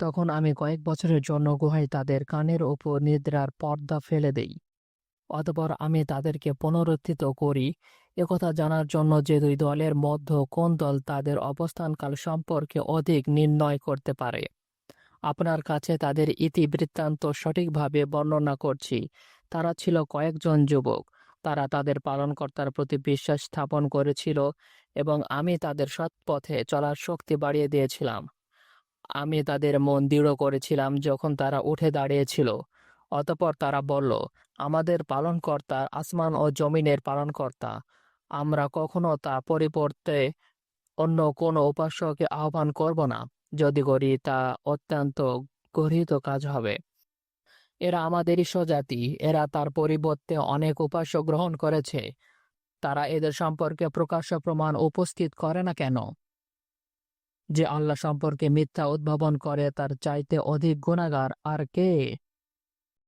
তখন আমি কয়েক বছরের জন্য গুহায় তাদের কানের ওপর নিদ্রার পর্দা ফেলে দেই। অতপর আমি তাদেরকে পুনরুত্থিত করি। একথা জানার জন্য যে দুই দলের মধ্যে কোন দল তাদের অবস্থানকাল সম্পর্কে অধিক নির্ণয় করতে পারে, আপনার কাছে তাদের ইতিবৃত্তান্ত সঠিকভাবে বর্ণনা করছি। তারা ছিল কয়েকজন যুবক। তারা তাদের পালনকর্তার প্রতি বিশ্বাস স্থাপন করেছিল এবং আমি তাদের সৎ পথে চলার শক্তি বাড়িয়ে দিয়েছিলাম। আমি তাদের মন দৃঢ় করেছিলাম যখন তারা উঠে দাঁড়িয়েছিল। অতপর তারা বলল, আমাদের পালনকর্তা আসমান ও জমিনের পালনকর্তা। আমরা কখনো তা পরিবর্তে অন্য কোনো উপাস্যকে আহ্বান করব না। যদি করি, তা অত্যন্ত গর্হিত কাজ হবে। এরা আমাদেরই স্বজাতি। এরা তার পরিবর্তে অনেক উপাস্য গ্রহণ করেছে। তারা এদের সম্পর্কে প্রকাশ্য প্রমাণ উপস্থিত করে না কেন? যে আল্লাহ সম্পর্কে মিথ্যা উদ্ভাবন করে তার চাইতে অধিক গুণাগার আর কে?